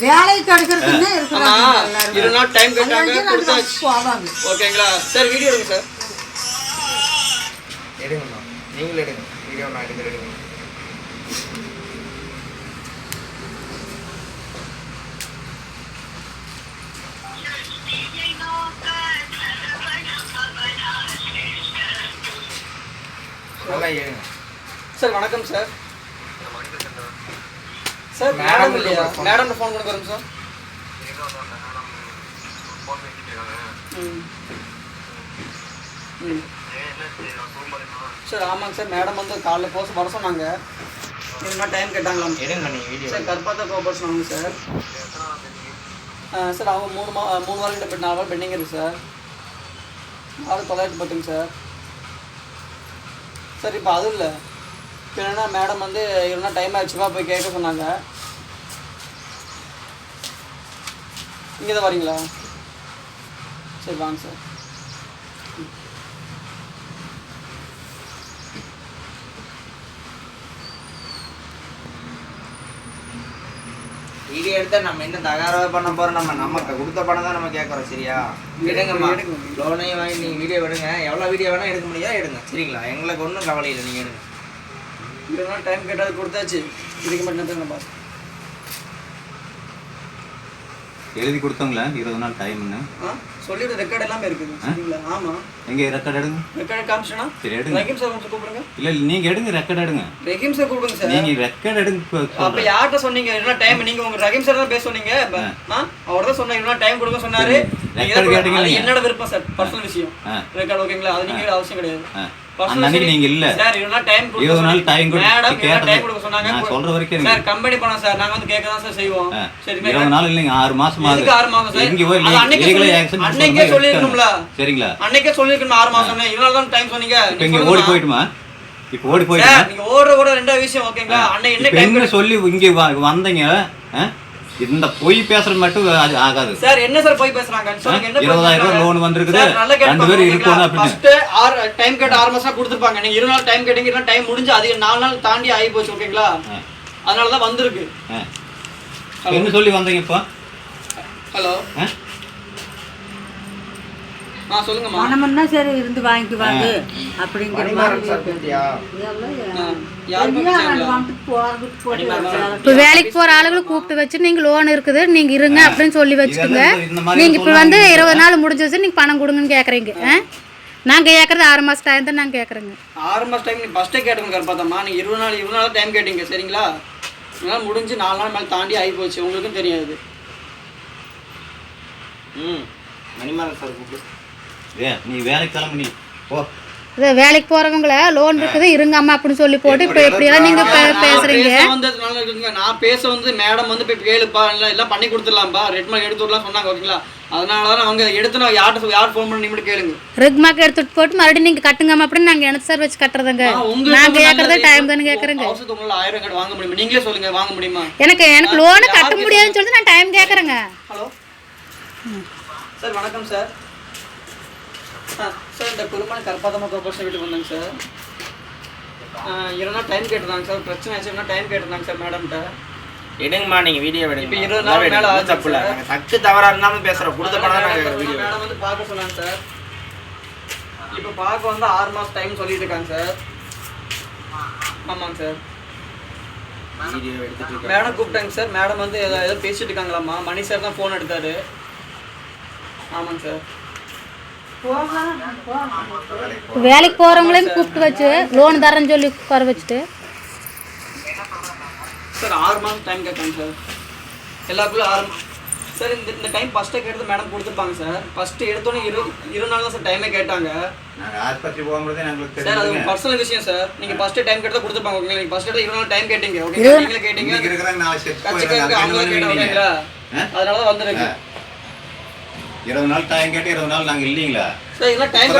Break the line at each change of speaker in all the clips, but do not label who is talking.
வேலை கிடைக்கிறதுன்னு இருக்கிறாங்க.
இரு நாள் டைம் கேட்டாங்க கொடுத்தாச்சு.
போவாங்க
ஓகேங்களா? சார் வீடியோ எடுங்க சார்.
எடுங்கம்மா. நீங்களும் எடுங்க. வீடியோ நான் எடுக்கிற எடுங்க. நல்லா எடுங்க
சார் வணக்கம் சார். சார்
மேடம்
இல்லையா. மேடம் ஃபோன் பண்ண வரும் சார் சார் ஆமாங்க சார் மேடம் வந்து காலைல போக வர சொன்னாங்க. என்ன டைம் கேட்டாங்களாம். சார் கற்பாத்தா கோபர் சொன்னாங்க சார் சார் அவங்க மூணு மா மூணு வாரம் கிட்ட நாலு வாரம் பெண்டிங் இருக்கு சார் ஆறு தொள்ளாயிரத்தி பத்துங்க சார் சார் இப்போ அதுவும் இல்லை. என்னன்னா மேடம் வந்து இல்லைன்னா டைம் ஆச்சுப்பா போய் கேட்க சொன்னாங்க. இங்கே தான் வரீங்களா? சரி வாங்க சார்
வீடியோ எடுத்தா நம்ம என்ன தகராறு பண்ண போறோம்? நம்ம நமக்கு கொடுத்த பணம் தான் நம்ம கேட்குறோம் சரியா? எடுங்கம்மா.
எடுங்க.
லோனையும் வாங்கி நீங்கள் வீடியோ எடுங்க. எவ்வளோ வீடியோ வேணால் எடுக்க முடியுதோ? எடுங்க. சரிங்களா? எங்களுக்கு ஒன்றும் கவலை இல்லை நீங்கள் எடுங்க.
இல்லைன்னா டைம் கேட்டால் கொடுத்தாச்சு. இதுக்கு மட்டும் தான் பாஸ்
எழுதி கொடுத்தோங்களா இருபது நாள் டைம்னு
ஆ? சொல்லிவிட ரெக்கார்ட் எல்லாமே இருக்குது. சரிங்களா? ஆமாம்
எங்க ரெக்கார்ட் எடுங்க.
ரெக்கார்ட் காமிச்சனா?
சரி எடுங்க.
ரஹீம் சார் கொஞ்சம் கூப்பிடுங்க.
இல்ல இல்ல, நீங்க எடுங்க ரெக்கார்ட் எடுங்க.
ரஹீம் சார் கூப்பிடுங்க சார்
நீங்க ரெக்கார்ட் எடுங்க
அப்ப. யார்கிட்ட சொன்னீங்க? என்ன டைம் நீங்க உங்க ரஹீம் சார் தான் பேச சொன்னீங்க. ஆ. அவர் தான் சொன்னாங்க டைம் கொடுக்க சொன்னாரு.
சரி,
தான்
கேட்டீங்க?
என்னோட விருப்பம் சார் பர்சனல் விஷயம். ரெக்கார்ட் ஓகேங்களா அது நீங்க அவசியம் கிடையாது.
அன்னைக்கு நீங்க இல்ல.
சார் இவனா டைம்
நாள்
மேடம்
கேட்டது.
டைம் கொடுக்க சொன்னாங்க.
சொல்ற வரைக்கும்
சார் கம்பெனி பணம் சார் நாங்க வந்து கேட்க தான் சார் செய்வோம்.
இருபது நாள் இல்லைங்க ஆறு மாசம் ஆகுது.
ஆறு மாசம் சார்?
போய்
அது அன்னைக்கே அன்னைக்கே சொல்லிருக்கணும்ல?
சரிங்களா?
அன்னைக்கே சொல்லிருக்கணும் ஆறு மாசம் இதனால தான் டைம் சொன்னீங்க.
இங்க ஓடி. போயிட்டுமா? இப்ப ஓடி
சார்
போயிட்டுமா?
நீங்க ஓடுற கூட ரெண்டாவது விஷயம் ஓகேங்களா அன்னைக்கு என்ன டைம்
சொல்லி இங்க வந்தீங்க? இந்த பொய் பேசுறது மட்டும் அது ஆகாது
சார் என்ன சார் போய் பேசுறாங்க
இருபதாயிரம்? ரூபாய் loan வந்திருக்குது. ரெண்டு பேரும்? இருக்கணும் அப்படின்னு.
ஆறு டைம் கேட்டு ஆறு மாசம் கொடுத்துருப்பாங்க நீங்க இருபது நாள் டைம் கேட்டீங்க இருபது டைம் முடிஞ்சு அது நாலு நாள் தாண்டி ஆகி போச்சு ஓகேங்களா
ஆ.
அதனால தான் வந்திருக்கு
என்ன சொல்லி வந்தீங்க இப்போ
ஹலோ
மனமுன்னா சரி இருந்து வாங்கிக்குவாங்க அப்படிங்கிற
இப்போ வேலைக்கு போற ஆளுகளை கூப்பிட்டு வச்சு நீங்க லோன் இருக்குது நீங்க இருங்க அப்படின்னு சொல்லி வச்சுக்கோங்க
இதெல்லாம்
நீங்க இப்போ வந்து இருபது நாள் முடிஞ்சிச்சு நீங்க பணம் கொடுங்கன்னு கேக்குறீங்க. ஆ? நாங்க கேக்குறது ஆறு மாசம் டைம் தான் நாங்க கேக்குறேங்க.
ஆறு மாசம் டைம் நீங்க ஃபர்ஸ்டே கேட்டுங்க கருப்பாத்தம்மா நீங்க இருபது நாள் இருபது நாள் டைம் கேட்டீங்க சரிங்களா? இதனால முடிஞ்சு நாலு நாள் மேலே தாண்டி ஆகி போச்சு உங்களுக்கும் தெரியாது.
ம். மணிமாறன் சார் கூப்பிடு
ஏ நீ வேலைக்கு கிளம்பு நீ போ.
இது வேலைக்கு போறவங்கள லோன் இருக்குது இருங்க அம்மா அப்படின்னு சொல்லி போட்டு இப்போ எப்படியெல்லாம் நீங்க பே-
நான்
பேசுறீங்க?
பேச வந்ததுனால இருக்குங்க. நான் பேச வந்து மேடம் வந்து போய் கேளுப்பா இல்லை எல்லாம் பண்ணி கொடுத்துடலாம்ப்பா. ரெட் மார்க் எடுத்து விடலாம் சொன்னாங்க ஓகேங்களா அதனால தான் அவங்க எடுத்து நான் யார்கிட்ட யார் ஃபோன் பண்ணி மட்டும் கேளுங்க.
ரெக்மாக்கு எடுத்துட்டு போட்டு மறுபடியும் நீங்க கட்டுங்கம்மா அப்படின்னு நாங்க எனக்கு சார் வச்சு கட்டுறதுங்க. கேக்குறது
நல்லது.
டைம் தானே கேக்குறேங்க.
அவசரத்துக்கு உங்களால ஆயிரம் கார்டு வாங்க முடியுமா? நீங்களே சொல்லுங்க வாங்க முடியுமா?
எனக்கு எனக்கு லோனு கட்ட முடியாதுன்னு சொல்லிட்டு நான் டைம் கேக்குறேங்க.
ஹலோ சார் வணக்கம் சார் சார் இந்த குருமான கற்பாதமா கோபரேஷன் வீட்டுக்கு வந்தாங்க சார். இருபது டைம் கேட்டிருந்தாங்க சார். பிரச்சனை ஆச்சுன்னா டைம் கேட்டிருந்தாங்க சார் மேடம்கிட்ட
எடுங்கம்மா நீங்க வீடியோ
இப்ப
எடுங்க
இருபது நாள் மேல
தப்பு இல்லை.
சார்.
நாங்கள் தக்கு தவறா இருந்தாலும் பேசுறோம். கொடுத்த பணம் தான் நாங்கள் வீடியோ
மேடம் வந்து பார்க்க சொன்னாங்க சார். இப்போ பார்க்க வந்து ஆறு மாதம் டைம் சொல்லிட்டு இருக்காங்க சார். ஆமாங்க சார். மேடம் கூப்பிட்டாங்க சார். மேடம் வந்து ஏதோ ஏதோ பேசிட்டு இருக்காங்களாம்மா. மணி சார் தான் ஃபோன் எடுத்தாரு. ஆமாங்க சார்.
வேலைக்கு போறவங்களையும் கூப்பிட்டு வச்சு லோன் தரேன்னு சொல்லி உட்கார வச்சுட்டு.
சார் ஆறு மாதம் டைம் கேட்காங்க சார். எல்லாருக்குள்ள ஆறு சார் இந்த இந்த டைம் ஃபஸ்ட்டே கேட்டு மேடம் கொடுத்துருப்பாங்க சார். ஃபஸ்ட்டு எடுத்தோன்னே இரு இரு நாள் தான் சார் டைமே கேட்டாங்க.
ஆஸ்பத்திரி போகும்போதே எங்களுக்கு
சார் அது பர்சனல் விஷயம் சார். நீங்கள் ஃபஸ்ட்டு டைம் கேட்டால் கொடுத்துருப்பாங்க ஓகேங்களா நீங்கள் ஃபஸ்ட் எடுத்து இரு நாள் டைம் கேட்டீங்க ஓகே நீங்களே கேட்டீங்க.
இருக்கிறாங்க.
அவங்களே
அப்படி
கேட்டாங்க? அதனால தான் வந்திருக்கு.
இருபது நாள் டைம் கேட்டு இருபது நாள் நாங்க இல்லீங்களா?
சார் இதெல்லாம் டைம்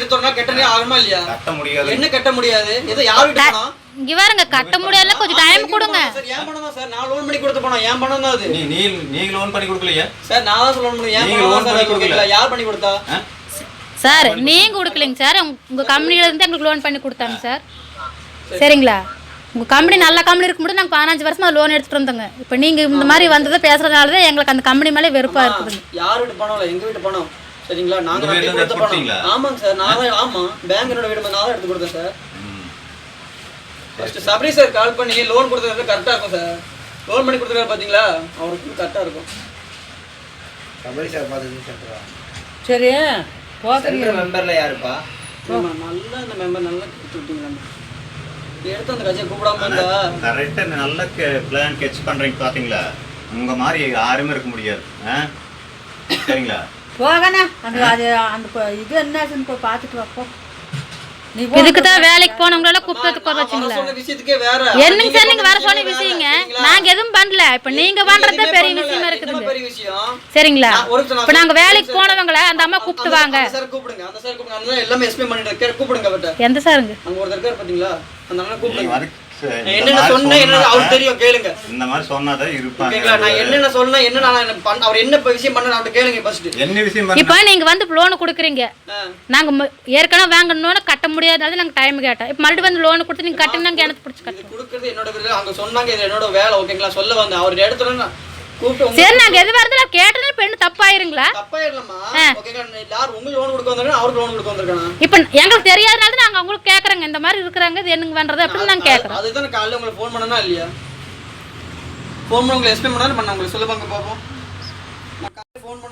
இப்பதான்
கட்ட
முடியாது
என்ன கட்ட முடியாது? ஏதோ யார்
இங்க பாருங்க கட்ட முடியல கொஞ்சம் டைம் கொடுங்க.
சார் ஏன் பணம் தான் சார்? நான் லோன் பண்ணி கொடுத்த பணம் ஏன் பணம் தான் அது?
நீ நீ நீங்க லோன் பண்ணி கொடுக்கலையா?
சார் நான் தான் லோன் பண்ணி ஏன்
பண்ணி கொடுக்கல.
யார் பண்ணி கொடுத்தா?
சார் நீங்க கொடுக்கலைங்க சார். உங்க கம்பெனில இருந்து எங்களுக்கு லோன் பண்ணி கொடுத்தாங்க சார். சரிங்களா? உங்கள் கம்பெனி நல்ல கம்பெனி இருக்கும்போது நாங்கள் பதினஞ்சு வருஷமா லோன் எடுத்துகிட்டு இருந்தோங்க இப்போ நீங்கள் இந்த மாதிரி வந்ததை பேசுகிறதுனால தான் எங்களுக்கு அந்த கம்பெனி மேலே வெறுப்பாக இருக்குதுங்க.
யார் வீட்டு பணம் இல்லை எங்க வீட்டு பணம். சரிங்களா? நாங்க
உங்க
நம்பி
வீட்டுல
கொடுத்த
இருந்து
பணம்? ஆமாங்க சார் நான் தான் ஆமா. பேங்க் என்னோட வீடு நான் தான் எடுத்து கொடுத்தேன் sir. First Sabari sir call பண்ணி லோன் கொடுத்தது கரெக்டா இருக்கும் சார். லோன் பண்ணி கொடுத்துருக்காரு பாத்தீங்களா? அவருக்கு கரெக்டா இருக்கும்.
கபடி சார் பார்த்துட்டு
சரி போகிறீங்க
மெம்பர்ல யாருப்பா?
ஆமா, நல்லா இந்த மெம்பர் நல்லா கொடுத்து விட்டீங்களா எடுத்து அந்த கட்சியை கூப்பிடாம இருந்தா?
கரெக்டாக நல்ல பிளான் கெச் பண்ணுறீங்க பார்த்தீங்களா உங்கள் மாதிரி யாருமே இருக்க முடியாது ஆ? சரிங்களா?
போகண்ணே அந்த அது அந்த ப- இது என்னாச்சுன்னு போய் பார்த்துட்டு வாப்போ நீ போ.
இதுக்கு தான் வேலைக்கு போனவங்களெல்லாம் கூப்பிட்டு
நான் வர
வச்சுங்களா.
சொன்ன விஷயத்துக்கே வேற.
என்னங்க சார் நீங்க
பண்ண
சொன்ன விஷயங்க?
வேற?
நாங்க எதுவும் பண்ணல. இப்ப நீங்க பண்றதே பெரிய. விஷயமா
என்ன விஷயம்?
சரிங்களா? இப்ப நாங்க. வேலைக்கு போனவங்கள அந்த அம்மா கூப்பிட்டு வாங்க.
அந்த சார் கூப்பிடுங்க அந்த சார் கூப்பிடுங்க. அந்த சார் எல்லாமே எக்ஸ்பிளைன் பண்ணிட்டு இருக்காரு கூப்பிடுங்க அவர்கிட்ட.
எந்த சாருங்க?
என்னென்ன சொன்னேன் அவருக்கு தெரியும் கேளுங்க.
இந்த மாதிரி சொன்னாதான் இருப்பாங்க.
ஓகேங்களா? நான் என்னென்ன சொன்னேன் என்ன நான் அவர் என்ன விஷயம் பண்ண அவர்கிட்ட கேளுங்க ஃபர்ஸ்ட்
என்ன விஷயம் பண்ண
இப்ப நீங்க வந்து லோன் கொடுக்குறீங்க. நாங்க ஏற்கனவே வாங்கணும்னு கட்ட முடியாதனால நாங்க டைம் கேட்டோம். இப்ப மறுபடியும் வந்து லோன் கொடுத்து நீங்க கட்டினா கிணத்து பிடிச்சி
இது
கட்டணும்
கொடுக்கறது என்னோட வேலை அங்க சொன்னாங்க இது என்னோட வேலை ஓகேங்களா? சொல்ல வந்தேன். அவர் இடத்துல
சரி நாங்க எதுவா இருந்தாலும் கேட்டதுல பெண்ணு தப்பாயிருங்களா? இப்ப எங்களுக்கு தெரியாதனால தான் நாங்க அவங்களுக்கு கேக்குறோங்க. இந்த மாதிரி இருக்கிறாங்க இது என்னங்க பண்றது அப்படின்னு நாங்க கேக்குறோம்.
அதுதான் நான் காலையில உங்களுக்கு ஃபோன் பண்ணனா இல்லையா? ஃபோன் பண்ண உங்களுக்கு எக்ஸ்பிளைன் பண்ணா பண்ண உங்களுக்கு சொல்லுவாங்க பாப்போம் ஃபோன் பண்ண